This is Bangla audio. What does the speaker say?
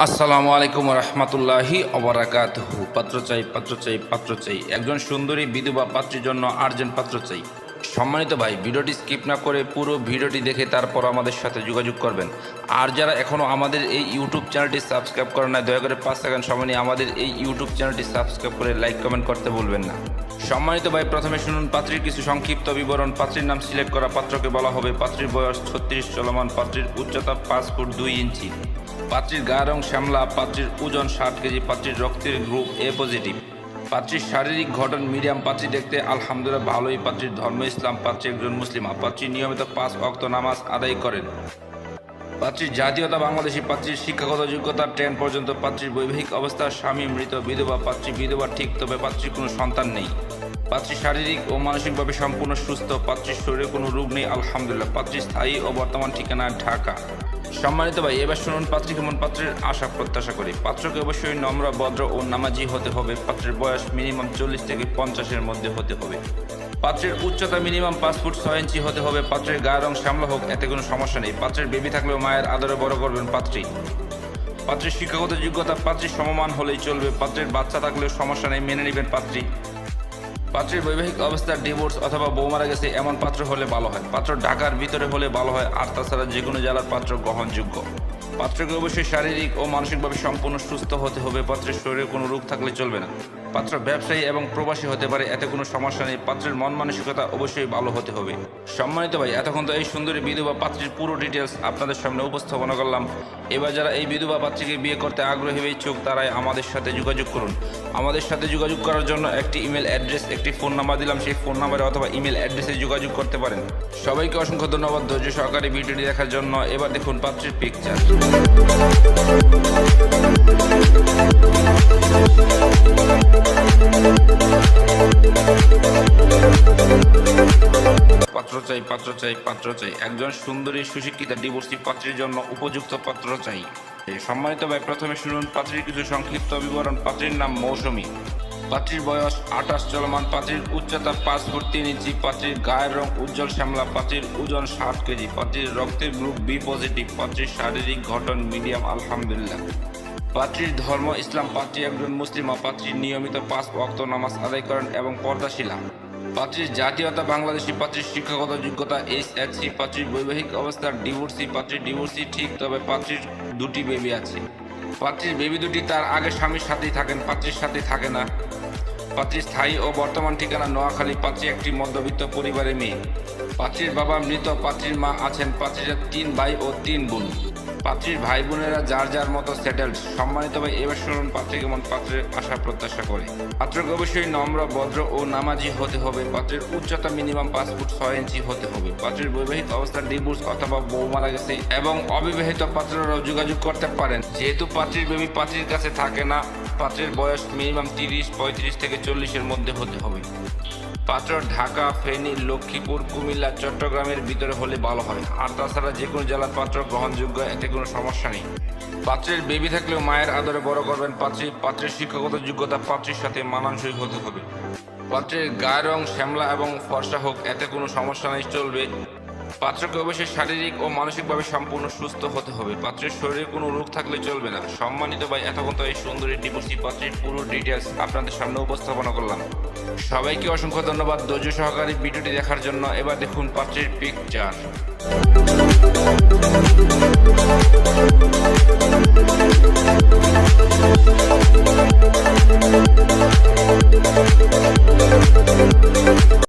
আসসালামু আলাইকুম রহমতুল্লাহি অবরাকাত পাত্র চাই পাত্র চাই পাত্র চাই। একজন সুন্দরী বিধবা পাত্রীর জন্য আর্জেন্ট পাত্র চাই। সম্মানিত ভাই, ভিডিওটি স্কিপ না করে পুরো ভিডিওটি দেখে তারপর আমাদের সাথে যোগাযোগ করবেন। আর যারা এখনও আমাদের এই ইউটিউব চ্যানেলটি সাবস্ক্রাইব করেন না দয়া করে পাঁচ সেকেন্ড সময় নিয়ে আমাদের এই ইউটিউব চ্যানেলটি সাবস্ক্রাইব করে লাইক, কমেন্ট করতে ভুলবেন না। সম্মানিত ভাই, প্রথমে শুনুন পাত্রীর কিছু সংক্ষিপ্ত বিবরণ। পাত্রীর নাম সিলেক্ট করা পাত্রকে বলা হবে। পাত্রীর বয়স ছত্রিশ, চলমান পাত্রীর উচ্চতা পাঁচ ফুট দুই ইঞ্চি। পাত্রীর গা রং শ্যামলা, পাত্রীর ওজন ষাট কেজি, পাত্রীর রক্তের গ্রুপ এ পজিটিভ পাত্রীর শারীরিক গঠন মিডিয়াম পাত্রী দেখতে আলহামদুলিল্লাহ ভালোই, পাত্রীর ধর্ম ইসলাম, পাত্রী একজন মুসলিমা পাত্রী নিয়মিত পাঁচ অক্ত নামাজ আদায় করেন। পাত্রীর জাতীয়তা বাংলাদেশি, পাত্রীর শিক্ষাগত যোগ্যতা টেন পর্যন্ত, পাত্রীর বৈবাহিক অবস্থা, স্বামী, মৃত, বিধবা, পাত্রী বিধবা ঠিক, তবে পাত্রীর কোনো সন্তান নেই। পাত্রী শারীরিক ও মানসিকভাবে সম্পূর্ণ সুস্থ, পাত্রীর শরীরে কোনো রোগ নেই, আলহামদুলিল্লাহ। পাত্রী স্থায়ী ও বর্তমান ঠিকানা ঢাকা। সম্মানিত ভাই, এবার শুনুন পাত্রী কেমন পাত্রের আশা প্রত্যাশা করি। পাত্রকে অবশ্যই নম্র, ভদ্র ও নামাজি হতে হবে। পাত্রের বয়স মিনিমাম চল্লিশ থেকে পঞ্চাশের মধ্যে হতে হবে। পাত্রের উচ্চতা মিনিমাম পাঁচ ফুট ছয় ইঞ্চি হতে হবে। পাত্রের গায়ের রং শ্যামলা হোক, এতে কোনো সমস্যা নেই। পাত্রের বেবি থাকলেও মায়ের আদরে বড় করবেন পাত্রী। পাত্রের শিক্ষাগত যোগ্যতা পাত্রীর সমমান হলেই চলবে। পাত্রের বাচ্চা থাকলেও সমস্যা নেই, মেনে নেবেন পাত্রী। পাত্রের বৈবাহিক অবস্থার ডিভোর্স অথবা বউ মারা গেছে, এমন পাত্র হলে ভালো হয়। পাত্র ঢাকার ভিতরে হলে ভালো হয়, আর তাছাড়া যে কোনো জেলার পাত্র গ্রহণযোগ্য। পাত্রকে অবশ্যই শারীরিক ও মানসিকভাবে সম্পূর্ণ সুস্থ হতে হবে, পাত্রের শরীরে কোনো রোগ থাকলে চলবে না। পাত্র ব্যবসায়ী এবং প্রবাসী হতে পারে, এতে কোনো সমস্যা নেই। পাত্রের মন মানসিকতা অবশ্যই ভালো হতে হবে। সম্মানিত ভাই, এতক্ষণ তো এই সুন্দরী বিধবা পাত্রীর পুরো ডিটেলস আপনাদের সামনে উপস্থাপনা করলাম। এবার যারা এই বিধবা পাত্রীকে বিয়ে করতে আগ্রহী ইচ্ছুক তারাই আমাদের সাথে যোগাযোগ করুন। আমাদের সাথে যোগাযোগ করার জন্য একটি ইমেল অ্যাড্রেস একটি ফোন নাম্বার দিলাম, সেই ফোন নাম্বারে অথবা ইমেল অ্যাড্রেসে যোগাযোগ করতে পারেন। সবাইকে অসংখ্য ধন্যবাদ ধৈর্য সহকারে ভিডিওটি দেখার জন্য। এবার দেখুন পাত্রের পিকচার পাত্র চাই পাত্র চাই পাত্র চাই। একজন সুন্দরী সুশিক্ষিতা ডিভোর্সি পাত্রীর জন্য উপযুক্ত পাত্র চাই। সম্মানিত ভাই, প্রথমে শুনুন পাত্রীর কিছু সংক্ষিপ্ত বিবরণ। পাত্রীর নাম মৌসুমী। পাত্রীর বয়স, আঠাশ চলমান পাত্রীর উচ্চতা পাঁচ ফুট তিন ইঞ্চি পাত্রীর গায়ের রং উজ্জ্বল শ্যামলা পাত্রীর ওজন ষাট কেজি পাত্রীর রক্তের গ্রুপ বি পজিটিভ পাত্রীর শারীরিক গঠন মিডিয়াম, আলহামদুলিল্লাহ। পাত্রীর ধর্ম, ইসলাম পাত্রী একজন মুসলিমা পাত্রীর নিয়মিত পাঁচ ওয়াক্ত নামাজ আদায় করেন এবং পর্দাশীলা। পাত্রীর জাতীয়তা, বাংলাদেশি পাত্রীর শিক্ষাগত যোগ্যতা এইচ এস সি পাত্রীর বৈবাহিক অবস্থার ডিভোর্সি পাত্রীর ডিভোর্সি ঠিক, তবে পাত্রীর দুটি বেবি আছে। পাত্রীর বেবি দুটি তার আগে স্বামীর সাথেই থাকেন পাত্রীর সাথে থাকে না। পাত্রীর স্থায়ী ও বর্তমান ঠিকানা নোয়াখালী, পাত্রী একটি মধ্যবিত্ত পরিবারের মেয়ে। পাত্রীর বাবা মৃত, পাত্রীর মা আছেন পাত্রীরা তিন ভাই ও তিন বোন। পাত্রীর ভাই বোনেরা যার যার মতো সেটেলড সম্মানিত ভাই এবার শুনুন পাত্রী কেমন পাত্রের আশা প্রত্যাশা করে। পাত্রকে অবশ্যই নম্র, ভদ্র ও নামাজি হতে হবে। পাত্রের উচ্চতা মিনিমাম পাঁচ ফুট ছয় ইঞ্চি হতে হবে। পাত্রের বৈবাহিক অবস্থার ডিভোর্স অথবা বউ মারা গেছে এবং অবিবাহিত পাত্ররাও যোগাযোগ করতে পারেন। যেহেতু পাত্রীর বেবি পাত্রীর কাছে থাকে না পাত্রের বয়স মিনিমাম তিরিশ, পঁয়ত্রিশ থেকে চল্লিশের মধ্যে হতে হবে। পাত্র ঢাকা, ফেনী, লক্ষ্মীপুর, কুমিল্লা, চট্টগ্রামের ভিতরে হলে ভালো হয়। আর তাছাড়া যে কোনো জেলার পাত্র গ্রহণযোগ্য, এতে কোনো সমস্যা নেই। পাত্রের বেবি থাকলেও মায়ের আদরে বড় করবেন পাত্রী। পাত্রের শিক্ষাগত যোগ্যতা পাত্রীর সাথে মানানসই হতে হবে। পাত্রের গায়ের রং শ্যামলা এবং ফর্সা হোক, এতে কোনো সমস্যা নেই, চলবে। পাত্রকে অবশ্যই শারীরিক ও মানসিকভাবে সম্পূর্ণ সুস্থ হতে হবে। পাত্রের শরীরে কোনো রোগ থাকলে চলবে না। সম্মানিত ভাই এতক্ষণ তো এই সুন্দরী ডিভোর্সি পাত্রের পুরো ডিটেলস আপনাদের সামনে উপস্থাপনা করলাম। সবাইকে অসংখ্য ধন্যবাদ ধৈর্য সহকারী ভিডিওটি দেখার জন্য। এবার দেখুন পাত্রের পিকচার